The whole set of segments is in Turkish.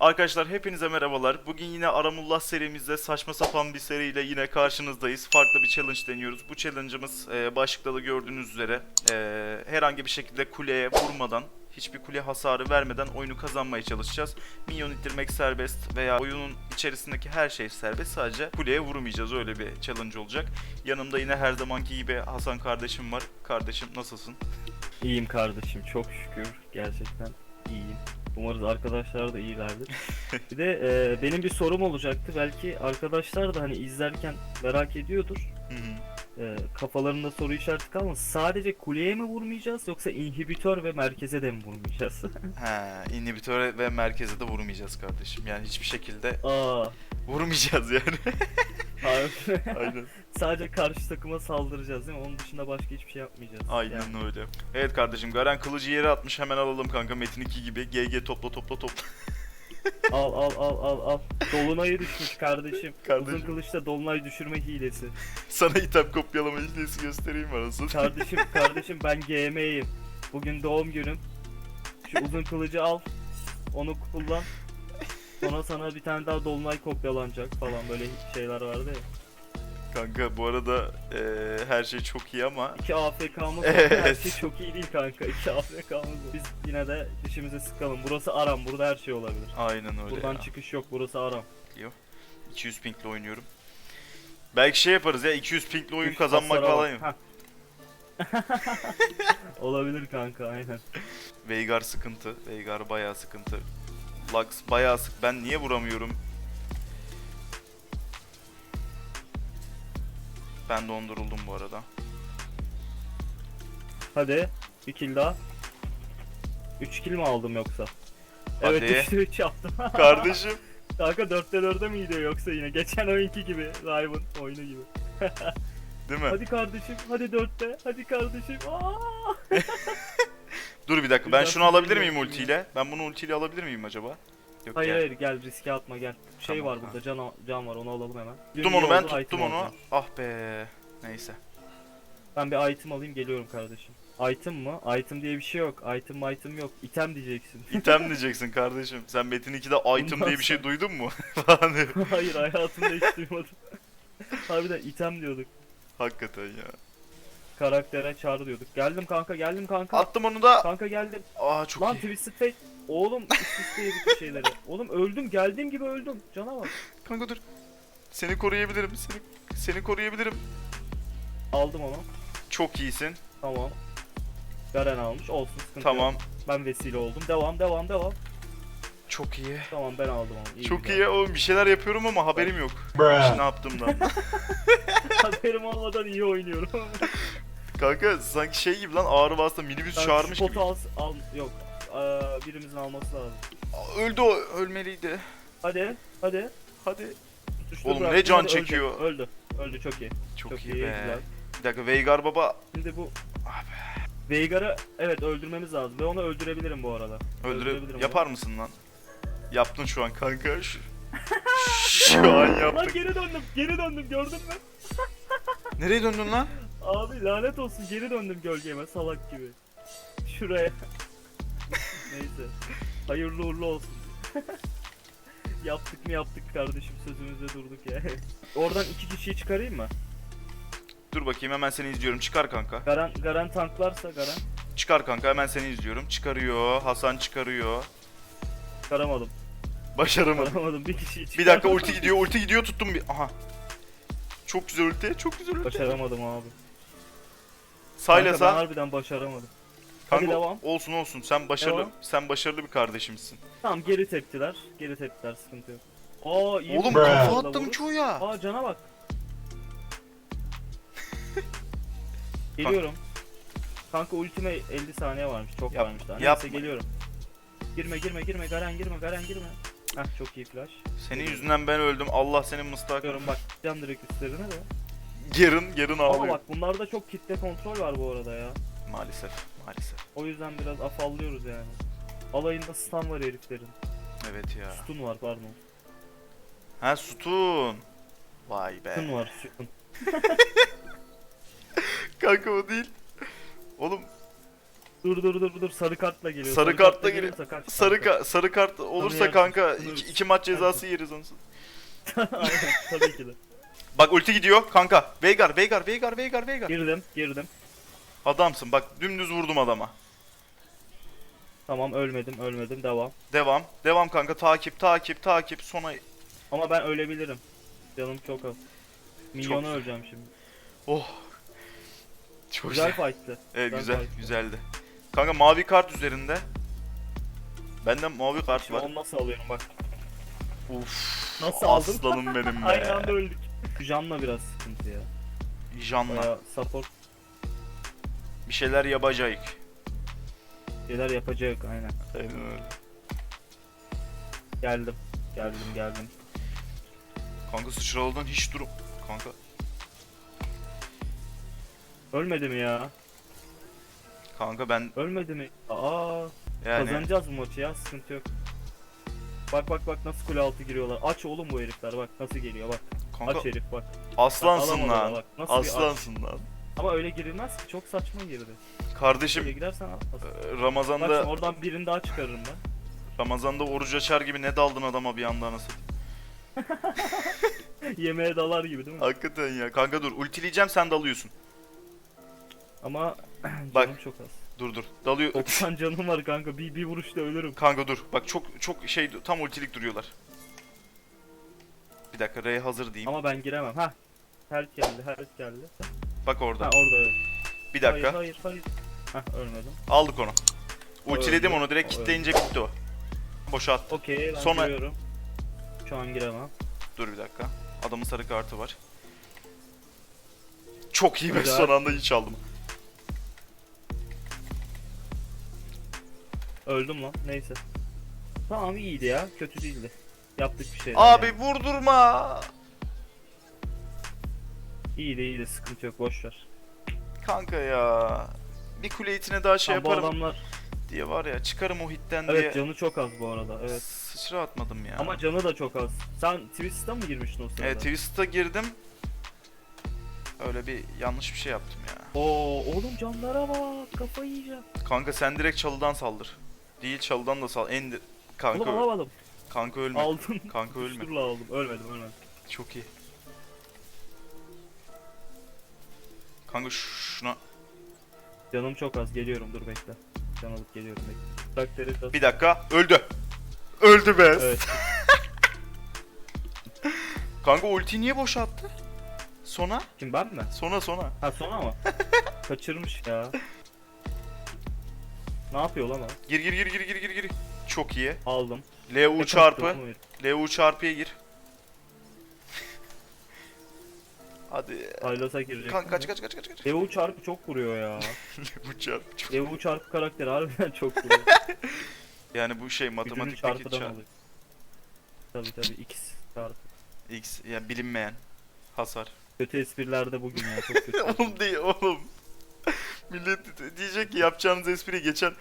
Arkadaşlar hepinize merhabalar. Bugün yine Aramullah serimizde saçma sapan bir seriyle yine karşınızdayız. Farklı bir challenge deniyoruz. Bu challenge'ımız e, başlıkta da gördüğünüz üzere e, herhangi bir şekilde kuleye vurmadan, hiçbir kule hasarı vermeden oyunu kazanmaya çalışacağız. Minyon ittirmek serbest veya oyunun içerisindeki her şey serbest. Sadece kuleye vurmayacağız. Öyle bir challenge olacak. Yanımda yine her zamanki gibi Hasan kardeşim var. Kardeşim nasılsın? İyiyim kardeşim çok şükür gerçekten iyiyim. Umarız arkadaşlar da iyilerdir. bir de e, benim bir sorum olacaktı. Belki arkadaşlar da hani izlerken merak ediyordur. Hı hı. E, kafalarında soru işareti kalmaz. Sadece kuleye mi vurmayacağız yoksa inhibitör ve merkeze de mi vurmayacağız? He, inhibitöre ve merkeze de vurmayacağız kardeşim. Yani hiçbir şekilde Aa, vurmayacağız yani. Aynen. Sadece karşı takıma saldıracağız değil mi? Onun dışında başka hiçbir şey yapmayacağız. Aynen Yani. öyle. Evet kardeşim Garen kılıcı yere atmış hemen alalım kanka Metin 2 gibi. GG topla topla topla. Al al al al al. Dolunay'ı düşmüş kardeşim. Kardeşim. Uzun kılıçta dolunay düşürme hilesi. Sana item kopyalama hilesi göstereyim arasın. Kardeşim kardeşim ben GM'yim. Bugün doğum günüm. Şu uzun kılıcı al. Onu kullan. Sonra sana bir tane daha dolunay kopyalanacak falan böyle şeyler vardı ya. Kanka bu arada eee, her şey çok iyi ama İki AFK'mız. Evet. Her şey çok iyi değil kanka. İki AFK'mız. Biz yine de dişimize sıkalım. Burası Aram. Burada her şey olabilir. aynen öyle Buradan ya. çıkış yok. Burası Aram. 200 pingle oynuyorum. Belki şey yaparız ya 200 pingle oyun Üf, kazanmak hasara falan. bak. Heh. olabilir kanka aynen. Veigar sıkıntı. Veigar bayağı sıkıntı. Lux bayağı sık. Ben niye vuramıyorum? Ben donduruldum bu arada. Hadi. Bir kill daha. 3 kill mi aldım yoksa? Evet Hadi. 3'te 3 yaptım. Kardeşim. Kanka 4'te 4'e mi gidiyor yoksa yine? Geçen oyunki gibi. Riven oyunu gibi. Değil mi? Hadi kardeşim. Hadi 4'te. Hadi kardeşim. Aa! Dur bir dakika. Ben şunu alabilir miyim ultiyle? Ben bunu ultiyle alabilir miyim acaba? Yok Hayır gel. hayır gel riske atma gel. Şey Tamam, var tamam. burada can, can var onu alalım hemen. Tuttum onu ben tuttum item onu. alacağım. Ah be. Neyse. Ben bir item alayım geliyorum kardeşim. Item mı? Item diye bir şey yok. Item item yok. Item diyeceksin. İtem diyeceksin kardeşim. Sen Metin 2'de item diye bir şey duydun mu? Falan diyor. hayır hayatımda hiç duymadım. Harbiden item diyorduk. Hakikaten ya. Karaktere çağır diyorduk. Geldim kanka geldim kanka. Attım onu da. Kanka geldim. Aa çok Lan iyi. Twisted Fate. Oğlum üst üste yedik bir şeyleri. Oğlum öldüm geldiğim gibi öldüm. Cana bak. Kanka dur. Seni koruyabilirim. Seni seni koruyabilirim. Aldım onu. Çok iyisin. Tamam. Garen almış. Olsun sıkıntı Tamam. yok. Ben vesile oldum. Devam devam devam. Çok iyi. Tamam ben aldım onu. İyi, Çok güzel. iyi. Oğlum bir şeyler yapıyorum ama haberim yok. İşte ne yaptığımdan. Haberim olmadan iyi oynuyorum. Kanka sanki şey gibi lan ağrı bastı minibüs Ben çağırmış spotu gibi. al, al yok. Aa, birimizin alması lazım. Öldü o. Ölmeliydi. Hadi hadi. Hadi. Tutuştur Oğlum ne can hadi, öldü, çekiyor. Öldü. Öldü çok iyi. Çok, Çok iyi, iyi, be. güzel. Bir dakika Veigar baba Şimdi bu Ah Veigar'ı evet öldürmemiz lazım ve onu öldürebilirim bu arada. öldüre Öldürebilirim yapar mısın lan? Yaptın şu an kanka. Şu, şu an Lan yaptık. geri döndüm, geri döndüm gördün mü? Nereye döndün lan? Abi lanet olsun geri döndüm gölgeme salak gibi. Şuraya. Neyse. Hayırlı uğurlu olsun. yaptık mı yaptık kardeşim sözümüzde durduk ya. Oradan iki kişiyi çıkarayım mı? Dur bakayım hemen seni izliyorum. Çıkar kanka. Garan, Garan tanklarsa Garan. Çıkar kanka hemen seni izliyorum. Çıkarıyor. Hasan çıkarıyor. Çıkaramadım. Başaramadım. Çıkaramadım bir kişiyi Bir çıkaramadım. dakika ulti gidiyor. Ulti gidiyor tuttum bir. Aha. Çok güzel ulti. Çok güzel ulti. Başaramadım abi. Kanka ben sağ. harbiden başaramadım. Hadi Kanka devam. olsun olsun. Sen başarılı Devam. sen başarılı bir kardeşimsin. Tamam geri teptiler. Geri teptiler sıkıntı yok. Aa iyi. Oğlum vurdu. kafa attım çoğuya. Aa cana bak. Geliyorum. Kanka ultime 50 saniye varmış. Çok Yap- varmış daha. yapma. Neyse geliyorum. Girme girme girme Garen girme Garen girme. Heh çok iyi flash. Senin yüzünden ben öldüm. Allah senin mıstak. Bakıyorum bak can direkt üstlerine de. Yarın yarın Ama ağlıyor. bak bunlarda çok kitle kontrol var bu arada ya. Maalesef. Maalesef. O yüzden biraz afallıyoruz yani. Alayında stun var heriflerin. Evet ya. Stun var pardon. Ha sütun. Vay be. Stun var stun. Kanka o değil. Oğlum Dur dur dur dur sarı kartla geliyor. Sarı kartla gelirse kaç Sarı kanka. ka- sarı kart olursa kanka iki, iki maç cezası yeriz onu. Aynen tabii ki de. Bak ulti gidiyor kanka. Veigar, Veigar, Veigar, Veigar, Veigar. Girdim girdim. Adamsın bak dümdüz vurdum adama. Tamam ölmedim ölmedim devam. Devam. Devam kanka takip takip takip sona Ama ben ölebilirim. Canım çok az. Milyonu güzel. öleceğim şimdi. Oh. Çok Güzel fight'tı. Evet güzel güzel, fight. güzeldi. Kanka mavi kart üzerinde. Bende mavi kart Şimdi var. onu nasıl alıyorum bak. Uf. Nasıl aldın? Aslanım benim Aynı anda be. öldük. Janla biraz sıkıntı ya. Janla. Baya support Bir şeyler yapacak. şeyler yapacak aynen. Aynen öyle. Geldim. Geldim geldim. Kanka sıçralıdan hiç durum. Kanka. Ölmedi mi ya? Kanka ben Ölmedi mi? Aa yani kazanacağız bu maçı ya sıkıntı yok. Bak bak bak nasıl kule altı giriyorlar. Aç oğlum bu herifler bak nasıl geliyor bak. Kanka Aç herif bak. aslansın Alamadılar lan. bak, nasıl bir. Aslansın lan. Ama öyle girilmez ki çok saçma girdi. Öyle Kardeşim girersen al. e, Bak şimdi Ramazan'da oradan birini daha çıkarırım ben. Ramazan'da oruç açar gibi ne daldın adama bir anda anasını. Yemeğe dalar gibi değil mi? Hakikaten ya. Kanka dur ultileyeceğim sen dalıyorsun. Ama Bak. canım çok az. Dur dur. Dalıyor. 90 canım var kanka. Bir, bir vuruşta ölürüm. Kanka dur. Bak çok çok şey tam ultilik duruyorlar. Bir dakika R hazır diyeyim. Ama ben giremem. Ha. Her geldi, her geldi. Bak orada. Ha orada evet. Bir dakika. Hayır, hayır, hayır. Hah ölmedim. Aldık onu. Ultiledim öldü. onu direkt O kitleyince bitti o. Boşa attı. Okey, ben Sonra- giriyorum. Şu an giremem. Dur bir dakika. Adamın sarı kartı var. Çok iyi be Güzel. son anda hiç aldım. Öldüm lan. Neyse. Tamam iyiydi ya. Kötü değildi. Yaptık bir şey. Abi vurdurma. İyiydi iyiydi. Sıkıntı yok. Boş ver. Kanka ya. Bir kule itine daha şey Ama bu yaparım adamlar diye var ya çıkarım o hitten evet diye. canı çok az bu arada. Evet. Sıçra atmadım ya. Ama canı da çok az. Sen Twist'ta mı girmiştin o sırada? Evet Twist'a girdim. Öyle bir yanlış bir şey yaptım ya. Oo oğlum canlara bak. Kafayı yiyeceğim. Kanka sen direkt çalıdan saldır. Değil çalıdan da sal. En kanka Oğlum alamadım. Kanka ölme. Aldın. Kanka ölme. Şurla aldım. Ölmedim ölmedim. Çok iyi. Kanka şuna Canım çok az. Geliyorum dur bekle. Can alıp geliyorum bekle. Karakteri de... bir dakika öldü. Öldü be. Evet. Kanka ulti niye boşa attı? Sona? Kim ben mi? Sona sona. Ha son ama. Kaçırmış ya. Ne yapıyor lan o? Gir gir gir gir gir gir gir. Çok iyi. Aldım. LU çarpı. LU çarpıya gir. Hadi. Silas'a girecek. Kanka kaç kaç kaç kaç kaç. Levu çarpı çok vuruyor ya. LU çarpı. çok- Levu çarpı karakteri harbiden çok vuruyor. Yani bu şey matematikteki çarpı. alıyor. Tabi tabi x çarpı. X yani bilinmeyen hasar. Kötü esprilerde bugün ya çok kötü. oğlum değil oğlum. Millet diyecek ki yapacağınız espri geçen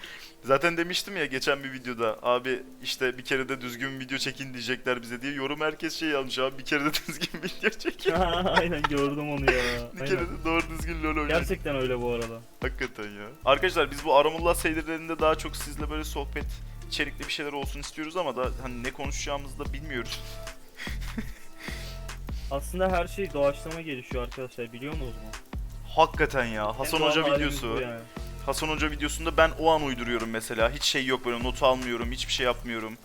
zaten demiştim ya geçen bir videoda abi işte bir kere de düzgün video çekin diyecekler bize diye yorum herkes şey yazmış abi bir kere de düzgün video çekin. Aynen gördüm onu ya. bir kere de doğru düzgün lol oynayın. Gerçekten öyle bu arada. Hakikaten ya. Arkadaşlar biz bu Aramullah serilerinde daha çok sizle böyle sohbet içerikli bir şeyler olsun istiyoruz ama da hani ne konuşacağımızı da bilmiyoruz. Aslında her şey doğaçlama gelişiyor arkadaşlar biliyor musunuz mu? Hakikaten ya. Hasan Hoca videosu. bu yani. Hasan Hoca videosunda ben o an uyduruyorum mesela. Hiç şey yok böyle not almıyorum, hiçbir şey yapmıyorum.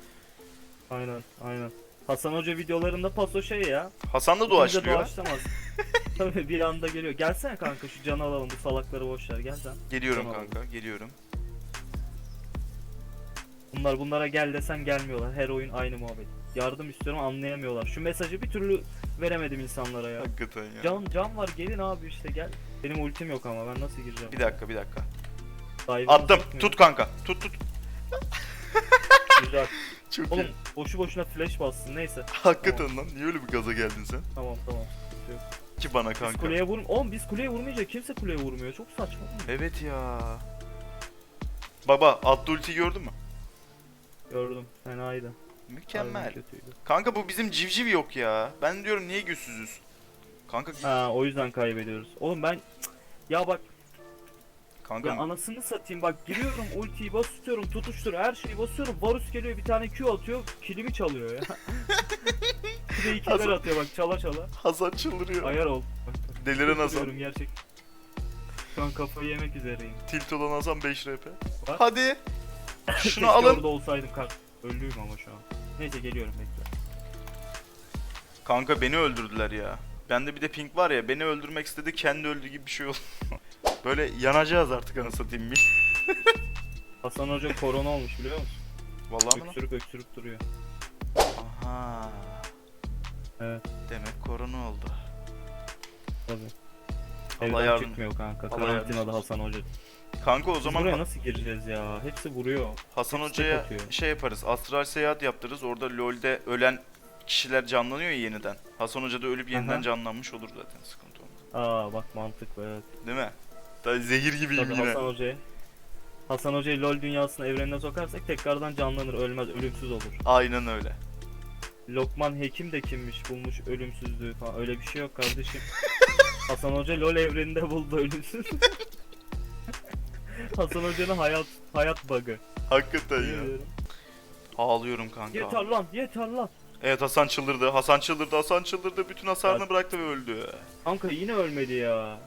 Aynen aynen. Hasan Hoca videolarında paso şey ya. Hasan da doğaçlıyor. doğaçlamaz. Tabii bir anda geliyor. Gelsene kanka şu canı alalım bu salakları boş ver gel sen. Geliyorum Tamam. kanka, geliyorum. Bunlar bunlara gel desem gelmiyorlar. Her oyun aynı muhabbet. Yardım istiyorum anlayamıyorlar. Şu mesajı bir türlü veremedim insanlara ya. Hakikaten ya. Can can var gelin abi işte gel. Benim ultim yok ama ben nasıl gireceğim? Bir dakika, bir dakika. Dive'ım Attım. çekmiyor. Tut kanka. Tut tut. Güzel. Çok Oğlum iyi. boşu boşuna flash bassın neyse. Hakikaten lan. Niye öyle bir gaza geldin sen? Tamam tamam. Ki bana Biz kanka. kuleye vur. Oğlum biz kuleye vurmayacak. Kimse kuleye vurmuyor. Çok saçma. Evet ya. Baba, attı ulti gördün mü? Gördüm. Fenaydı. Mükemmel. Harbiden kötüydü. Kanka bu bizim civciv yok ya. Ben diyorum niye güçsüzüz? Kanka Ha o yüzden kaybediyoruz. Oğlum ben ya bak Kanka Ya anasını satayım bak giriyorum ultiyi basıyorum tutuştur her şeyi basıyorum Varus geliyor bir tane Q atıyor kilimi çalıyor ya. bir de ikiler Hasan- atıyor bak çala çala. Hasan çıldırıyor. Ayar ol. Deliren Hasan. Çıldırıyorum gerçek. Şu an kafayı yemek üzereyim. Tilt olan Hasan 5 RP. Var. Hadi. Keşke Şunu alın. orada olsaydım kart. Öldüğüm ama şu an. Neyse geliyorum bekle. Kanka beni öldürdüler ya. Bende bir de pink var ya beni öldürmek istedi kendi öldü gibi bir şey oldu. Böyle yanacağız artık anasını satayım bir. Hasan Hoca korona olmuş biliyor musun? Vallahi mi lan? Öksürük öksürük duruyor. Aha. Evet Demek korona oldu. tabii. Allah Evden yardım. çıkmıyor kanka. Allah Karantinada yardım Hasan Hoca. Kanka o Biz zaman buraya nasıl gireceğiz ya? Hepsi vuruyor. Hasan hepsi Hoca'ya şey yaparız. Astral seyahat yaptırırız. Orada LoL'de ölen kişiler canlanıyor ya yeniden. Hasan Hoca da ölüp yeniden Aha. canlanmış olur zaten sıkıntı olmaz. Aa bak mantıklı evet. Değil mi? Tabii zehir gibiyim Tabii yine. Hasan Hoca'yı Hasan Hoca'yı LoL dünyasına evrenine sokarsak tekrardan canlanır, ölmez, ölümsüz olur. Aynen öyle. Lokman Hekim de kimmiş bulmuş ölümsüzlüğü falan öyle bir şey yok kardeşim. Hasan Hoca LoL evreninde buldu ölümsüz. Hasan Hoca'nın hayat hayat bug'ı. Hakikaten ya. Ağlıyorum kanka. Yeter lan yeter lan. Evet Hasan çıldırdı. Hasan çıldırdı. Hasan çıldırdı. Bütün hasarını bıraktı ve öldü. Kanka yine ölmedi ya.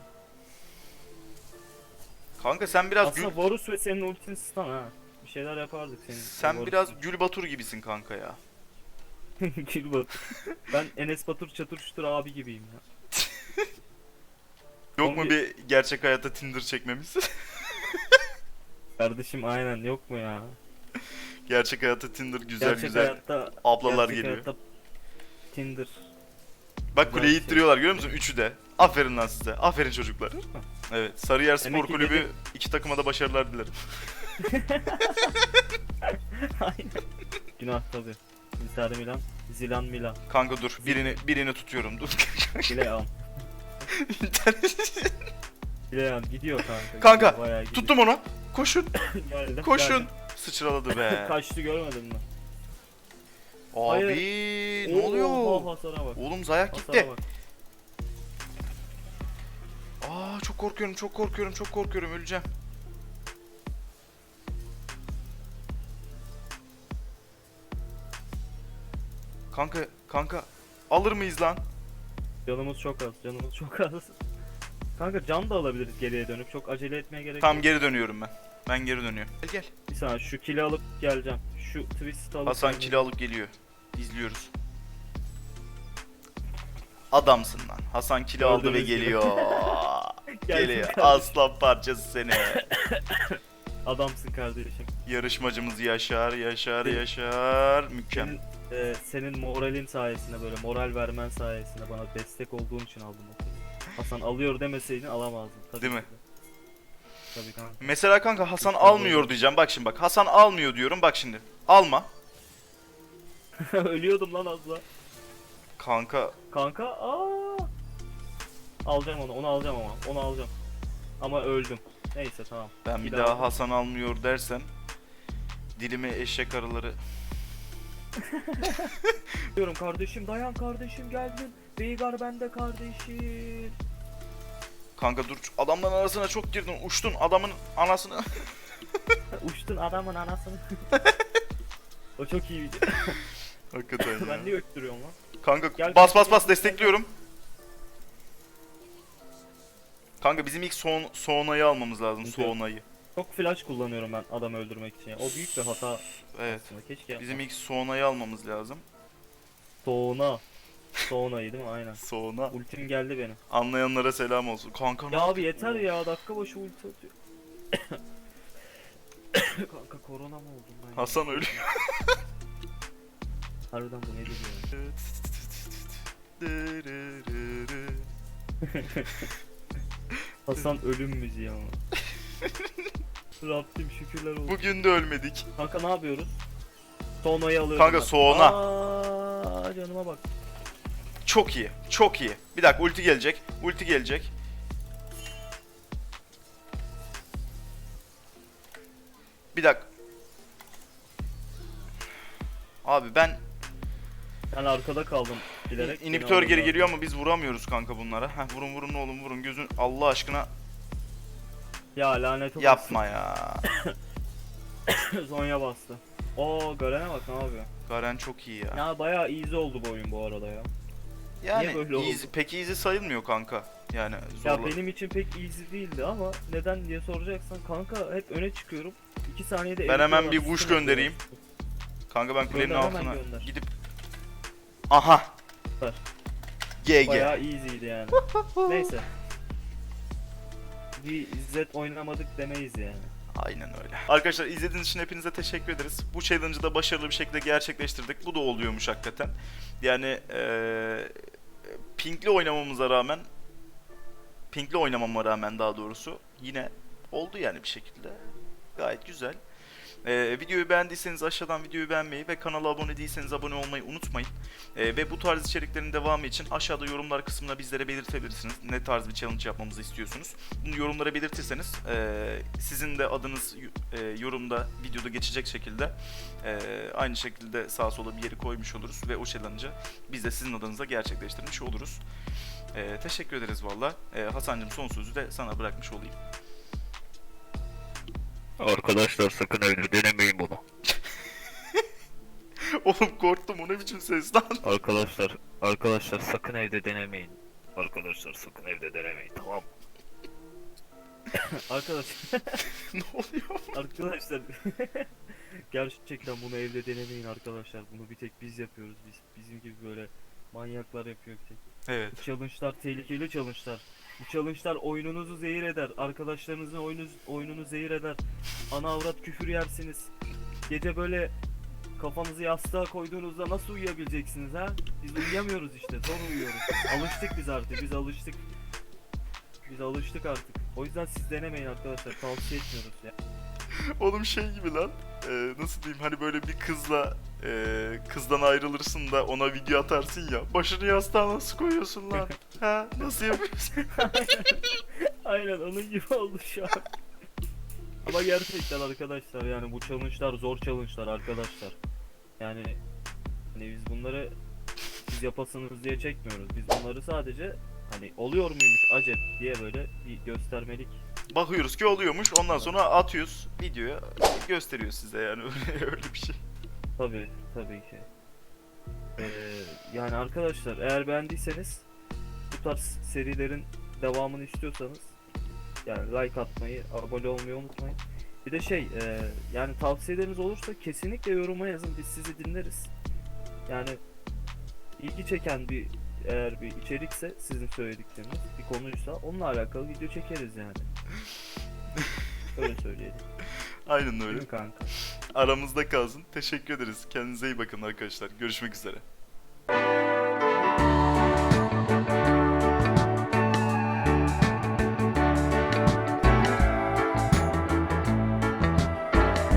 Kanka sen biraz gül Aslında Varus ve senin ultin stun ha. Bir şeyler yapardık senin. sen Varus'un. biraz Gül Batur gibisin kanka ya. Gül Batur. Ben Enes Batur çatır çutur abi gibiyim ya. Yok mu bir gerçek hayatta Tinder çekmemiz? Kardeşim aynen yok mu ya? Gerçek hayatta Tinder güzel gerçek güzel hayatta ablalar gerçek geliyor. hayatta Tinder. Bak kuleyi şey. ittiriyorlar görüyor musun? Üçü de. Aferin lan size. Aferin çocuklar. Evet. Sarıyer Spor Demek Kulübü dedim- iki takıma da başarılar dilerim. Aynen. Günah tabi. Inter Milan, Zilan Milan. Kanka dur. Birini birini tutuyorum. Dur. Bileyan. Bileyan gidiyor kanka. Kanka, gidiyor. Tuttum onu. Koşun. Geldim, Koşun. geldim. Sıçraladı be. Kaçtı görmedin mi? Abi ne Oo, oluyor? hasara bak. Oğlum zayak Hasara gitti. bak. Aa çok korkuyorum, çok korkuyorum, çok korkuyorum. Öleceğim. Kanka, kanka alır mıyız lan? Canımız çok az, canımız çok az. Kanka can da alabiliriz geriye dönüp. Çok acele etmeye gerek yok. geri dönüyorum ben. Ben geri dönüyorum. Gel gel. Bir saniye şu kili alıp geleceğim. Şu twist alıp Hasan geleceğim. kilo alıp geliyor. İzliyoruz. Adamsın lan. Hasan kilo aldı ve Gördüğünüz gibi. geliyor. Geliyor. kardeşim. Aslan parçası seni. Adamsın kardeşim. Yarışmacımız Yaşar, Yaşar, Yaşar. Mükemmel. Senin, e, senin moralin sayesinde böyle moral vermen sayesinde bana destek olduğun için aldım o kili. Hasan alıyor demeseydin alamazdın. Tabii Değil mi? ki de. Tabii kanka. Mesela kanka Hasan almıyor diyeceğim. Bak şimdi bak. Hasan almıyor diyorum. Bak şimdi. Alma. Ölüyordum lan az daha. Kanka Kanka aa. Alacağım onu, onu alacağım ama. Onu alacağım. Ama öldüm. Neyse tamam. ben bir Bir daha daha. Hasan almıyor dersen dilime eşek arıları. Diyorum kardeşim dayan kardeşim geldin. Veigar bende kardeşim. Kanka dur adamların arasına çok girdin. Uçtun adamın anasını. Uçtun adamın anasını. o çok iyi video. Hakikaten ya. ben niye öttürüyorum lan? Kanka Gel bas bas bas gel, destekliyorum. Kanka bizim ilk son soğunayı almamız lazım. Yok. Soğunayı. Çok flash kullanıyorum ben adam öldürmek için. ya. O büyük bir hata Evet. aslında. Keşke Bizim ilk soğunayı almamız lazım. Soğuna. Soğunayı değil mi? Aynen. Soğuna. Ultim geldi benim. Anlayanlara selam olsun. Kanka ne Ya abi yeter ya dakika başı ulti atıyor. Kanka korona mı oldum ben? ya? Hasan ölüyor. Harbiden bu nedir ya? Hasan ölüm müziği ama. Rabbim şükürler olsun. Bugün de ölmedik. Kanka ne yapıyoruz? Soğunayı alıyorum. Kanka, ben. soğuna. Aa, canıma bak. Çok iyi. Çok iyi. Bir dakika ulti gelecek. Ulti gelecek. Bir dakika. Abi ben Ben arkada kaldım bilerek. inhibitör geri geliyor ama biz vuramıyoruz kanka bunlara. Heh, vurun vurun oğlum vurun gözün Allah aşkına. Ya lanet olsun. Yapma ya. Zonya bastı. Oo Garen'e bak ne yapıyor. Garen çok iyi ya. Ya bayağı easy oldu bu oyun bu arada ya. Yani niye böyle oldu? easy, pek easy sayılmıyor kanka. Yani Ya zorla. benim için pek easy değildi ama neden diye soracaksan kanka hep öne çıkıyorum. 2 saniyede Ben hemen bir vuş göndereyim. Kanka ben kulenin Gönder, hemen altına gönder. gidip Aha. Ver. GG. Bayağı easy'ydi yani. Neyse. Bir İzzet oynamadık demeyiz yani. Aynen öyle. Arkadaşlar izlediğiniz için hepinize teşekkür ederiz. Bu challenge'ı da başarılı bir şekilde gerçekleştirdik. Bu da oluyormuş hakikaten. Yani eee Pink'li oynamamıza rağmen Pink'li oynamama rağmen daha doğrusu yine oldu yani bir şekilde. Gayet güzel. Eee, videoyu beğendiyseniz aşağıdan videoyu beğenmeyi ve kanala abone değilseniz abone olmayı unutmayın. Eee, ve bu tarz içeriklerin devamı için aşağıda yorumlar kısmına bizlere belirtebilirsiniz. Ne tarz bir challenge yapmamızı istiyorsunuz. Bunu yorumlara belirtirseniz eee, sizin de adınız eee, yorumda videoda geçecek şekilde eee, aynı şekilde sağa sola bir yeri koymuş oluruz ve o challenge'ı biz de sizin adınıza gerçekleştirmiş oluruz. Eee, teşekkür ederiz valla. Eee, Hasan'cığım son sözü de sana bırakmış olayım. Arkadaşlar sakın evde denemeyin bunu. Oğlum korktum o ne biçim ses lan? Arkadaşlar, arkadaşlar sakın evde denemeyin. Arkadaşlar sakın evde denemeyin tamam mı? Arkadaşlar, ne oluyor? arkadaşlar. Gerçekten bunu evde denemeyin arkadaşlar. Bunu bir tek biz yapıyoruz. Biz bizim gibi böyle manyaklar yapıyor tek. Evet. Bu challenge'lar tehlikeli challenge'lar. Bu challenge'lar oyununuzu zehir eder. Arkadaşlarınızın oyunu, oyununu zehir eder. Ana avrat küfür yersiniz. Gece böyle kafanızı yastığa koyduğunuzda nasıl uyuyabileceksiniz ha? Biz uyuyamıyoruz işte. Zor uyuyoruz. Alıştık biz artık. Biz alıştık. Biz alıştık artık. O yüzden siz denemeyin arkadaşlar. Tavsiye etmiyoruz ya. Oğlum şey gibi lan. Eee, nasıl diyeyim hani böyle bir kızla eee, kızdan ayrılırsın da ona video atarsın ya. Başını yastığa nasıl koyuyorsun lan? ha nasıl yapıyorsun? Aynen onun gibi oldu şu an. Ama gerçekten arkadaşlar yani bu challenge'lar zor challenge'lar arkadaşlar. Yani hani biz bunları siz yapasınız diye çekmiyoruz. Biz bunları sadece hani oluyor muymuş acep diye böyle bir göstermelik. Bakıyoruz ki oluyormuş. Ondan sonra atıyoruz videoya gösteriyor size yani öyle, bir şey. Tabii tabii ki. Ee, yani arkadaşlar eğer beğendiyseniz bu tarz serilerin devamını istiyorsanız yani like atmayı, abone olmayı unutmayın. Bir de şey e, yani tavsiyeleriniz olursa kesinlikle yoruma yazın biz sizi dinleriz. Yani ilgi çeken bir eğer bir içerikse sizin söyledikleriniz bir konuysa onunla alakalı video çekeriz yani. Öyle söyleyelim. Aynen öyle. kanka? Aramızda kalsın. Teşekkür ederiz. Kendinize iyi bakın arkadaşlar. Görüşmek üzere.